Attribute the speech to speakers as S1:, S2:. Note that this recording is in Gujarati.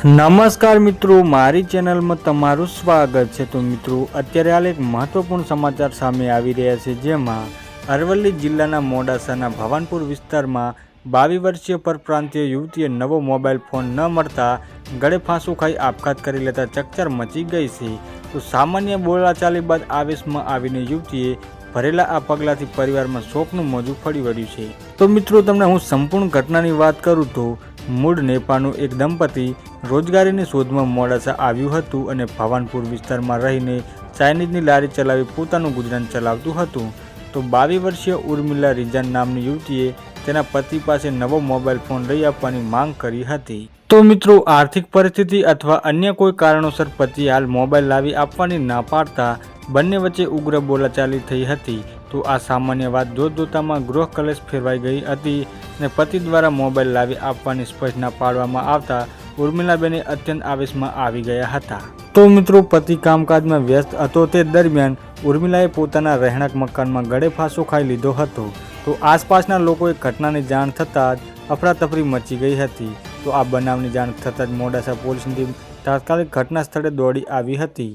S1: નમસ્કાર મિત્રો, મારી ચેનલમાં તમારું સ્વાગત છે. તો મિત્રો, અત્યારે હાલ એક મહત્વપૂર્ણ સમાચાર સામે આવી રહ્યા છે, જેમાં અરવલ્લી જિલ્લાના મોડાસાના ભવાનપુર વિસ્તારમાં બાવીસ વર્ષીય પરપ્રાંતીય યુવતીએ નવો મોબાઈલ ફોન ન મળતા ગળે ફાંસું ખાઈ આપઘાત કરી લેતા ચકચાર મચી ગઈ છે. તો સામાન્ય બોલાચાલી બાદ આવેશમાં આવીને યુવતીએ ભરેલા આ પગલાંથી પરિવારમાં શોકનું મોજું ફરી વળ્યું છે. તો મિત્રો, તમને હું સંપૂર્ણ ઘટનાની વાત કરું તો મૂળ નેપાળનું એક દંપતી રોજગારીની શોધમાં મોડાસા આવ્યું હતું અને ભાવાનપુર વિસ્તારમાં રહીને ચાઇનીઝની લારી ચલાવી પોતાનું ગુજરાન ચલાવતું હતું. તો બાવીસ વર્ષીય ઉર્મિલા રિજાન નામની યુવતીએ તેના પતિ પાસે નવો મોબાઈલ ફોન લઈ આપવાની માંગ કરી હતી. તો મિત્રો, આર્થિક પરિસ્થિતિ અથવા અન્ય કોઈ કારણોસર પતિ હાલ મોબાઈલ લાવી આપવાની ના પાડતા બંને વચ્ચે ઉગ્ર બોલાચાલી થઈ હતી. તો આ સામાન્ય વાત જોત જોતામાં ગૃહ કલેશ ફેરવાઈ ગઈ હતી અને પતિ દ્વારા મોબાઈલ લાવી આપવાની સ્પષ્ટના પાડવામાં આવતા ઉર્મિલાબેને અત્યંત આવેશમાં આવી ગયા હતા. તો મિત્રો, પતિ કામકાજમાં વ્યસ્ત હતો તે દરમિયાન ઉર્મિલાએ પોતાના રહેણાંક મકાનમાં ગળે ફાંસો ખાઈ લીધો હતો. તો આસપાસના લોકોએ ઘટનાની જાણ થતાં જ અફરાતફરી મચી ગઈ હતી. તો આ બનાવની જાણ થતાં જ મોડાસા પોલીસની ટીમ તાત્કાલિક ઘટના સ્થળે દોડી આવી હતી.